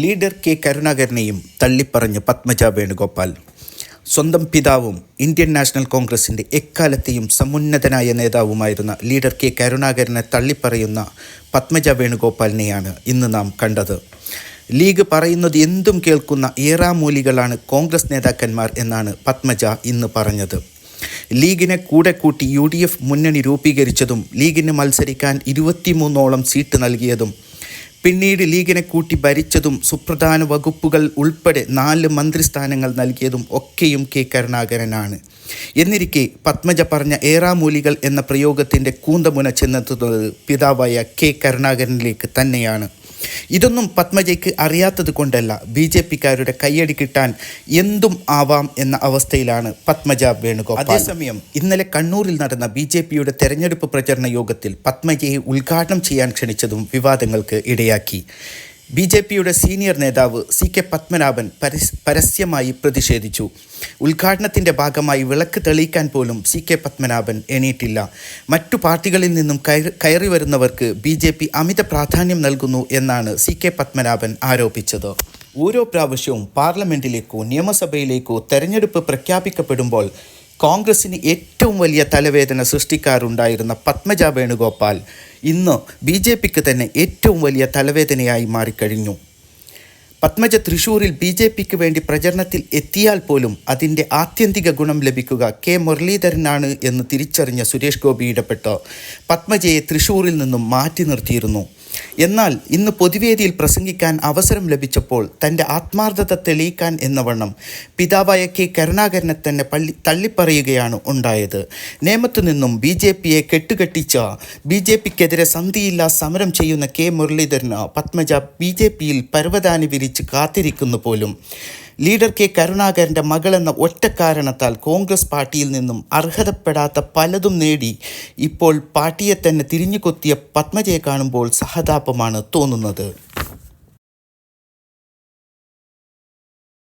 Leader K കരുണാകരനെയും തള്ളിപ്പറഞ്ഞ് പത്മജ വേണുഗോപാൽ. സ്വന്തം പിതാവും ഇന്ത്യൻ നാഷണൽ കോൺഗ്രസിന്റെ എക്കാലത്തെയും സമുന്നതനായ നേതാവുമായിരുന്ന ലീഡർ കെ കരുണാകരനെ തള്ളിപ്പറയുന്ന പത്മജ വേണുഗോപാലിനെയാണ് ഇന്ന് നാം കണ്ടത്. ലീഗ് പറയുന്നത് എന്തും കേൾക്കുന്ന ഏറാമൂലികളാണ് കോൺഗ്രസ് നേതാക്കന്മാർ എന്നാണ് പത്മജ ഇന്ന് പറഞ്ഞത്. ലീഗിനെ കൂടെ കൂട്ടി യു ഡി എഫ് മുന്നണി രൂപീകരിച്ചതും ലീഗിന് മത്സരിക്കാൻ ഇരുപത്തിമൂന്നോളം സീറ്റ് നൽകിയതും പിന്നീട് ലീഗിനെ കൂട്ടി ഭരിച്ചതും സുപ്രധാന വകുപ്പുകൾ ഉൾപ്പെടെ നാല് മന്ത്രിസ്ഥാനങ്ങൾ നൽകിയതും ഒക്കെയും കെ കരുണാകരനാണ്. എന്നിരിക്കെ പത്മജ പറഞ്ഞ ഏറാമൂലികൾ എന്ന പ്രയോഗത്തിന്റെ കൂന്തമുന ചെന്നെത്തുന്നത് പിതാവായ കെ കരുണാകരനിലേക്ക് തന്നെയാണ്. ഇതൊന്നും പത്മജയ്ക്ക് അറിയാത്തത് കൊണ്ടല്ല ബി ജെ പിക്കാരുടെ കയ്യടി കിട്ടാൻ എന്തും ആവാം എന്ന അവസ്ഥയിലാണ് പത്മജ വേണുഗോപാൽ. അതേസമയം ഇന്നലെ കണ്ണൂരിൽ നടന്ന ബി ജെ പിയുടെ തെരഞ്ഞെടുപ്പ് പ്രചരണ യോഗത്തിൽ പത്മജയെ ഉദ്ഘാടനം ചെയ്യാൻ ക്ഷണിച്ചതും വിവാദങ്ങൾക്ക് ഇടയാക്കി. ബി ജെ പിയുടെ സീനിയർ നേതാവ് സി കെ പത്മനാഭൻ പരസ് പരസ്യമായി പ്രതിഷേധിച്ചു. ഉദ്ഘാടനത്തിന്റെ ഭാഗമായി വിളക്ക് തെളിയിക്കാൻ പോലും സി കെ പത്മനാഭൻ എണീറ്റില്ല. മറ്റു പാർട്ടികളിൽ നിന്നും കയറി കയറി വരുന്നവർക്ക് ബി ജെ പി അമിത പ്രാധാന്യം നൽകുന്നു എന്നാണ് സി കെ പത്മനാഭൻ ആരോപിച്ചത്. ഓരോ പ്രാവശ്യവും പാർലമെന്റിലേക്കോ നിയമസഭയിലേക്കോ തെരഞ്ഞെടുപ്പ് പ്രഖ്യാപിക്കപ്പെടുമ്പോൾ കോൺഗ്രസിന് ഏറ്റവും വലിയ തലവേദന സൃഷ്ടിക്കാറുണ്ടായിരുന്ന പത്മജ വേണുഗോപാൽ. ഇന്ന് ബി ജെ പിക്ക് തന്നെ ഏറ്റവും വലിയ തലവേദനയായി മാറിക്കഴിഞ്ഞു. പത്മജ തൃശൂരിൽ ബി ജെ പിക്ക് വേണ്ടി പ്രചരണത്തിൽ എത്തിയാൽ പോലും അതിന്റെ ആത്യന്തിക ഗുണം ലഭിക്കുക കെ മുരളീധരനാണ് എന്ന് തിരിച്ചറിഞ്ഞ സുരേഷ് ഗോപി ഇടപെട്ട് പത്മജയെ തൃശൂരിൽ നിന്നും മാറ്റി നിർത്തിയിരുന്നു. എന്നാൽ ഇന്ന് പൊതുവേദിയിൽ പ്രസംഗിക്കാൻ അവസരം ലഭിച്ചപ്പോൾ തന്റെ ആത്മാർത്ഥത തെളിയിക്കാൻ എന്നവണ്ണം പിതാവായ കെ കരുണാകരനെ തന്നെ പള്ളി തള്ളിപ്പറയുകയാണ് ഉണ്ടായത്. നേമത്തു നിന്നും ബി ജെ പിയെ കെട്ടുകെട്ടിച്ച ബി ജെ പിക്കെതിരെ സന്ധിയില്ല സമരം ചെയ്യുന്ന കെ മുരളീധരന് പത്മജ ബി ജെ പിയിൽ പർവതാനി വിരിച്ച് കാത്തിരിക്കുന്നു പോലും. ലീഡർ കെ കരുണാകരന്റെ മകളെന്ന ഒറ്റ കാരണത്താൽ കോൺഗ്രസ് പാർട്ടിയിൽ നിന്നും അർഹതപ്പെടാത്ത പലതും നേടി ഇപ്പോൾ പാർട്ടിയെ തന്നെ തിരിഞ്ഞുകൊത്തിയ പത്മജയെ കാണുമ്പോൾ സഹതാപമാണ് തോന്നുന്നത്.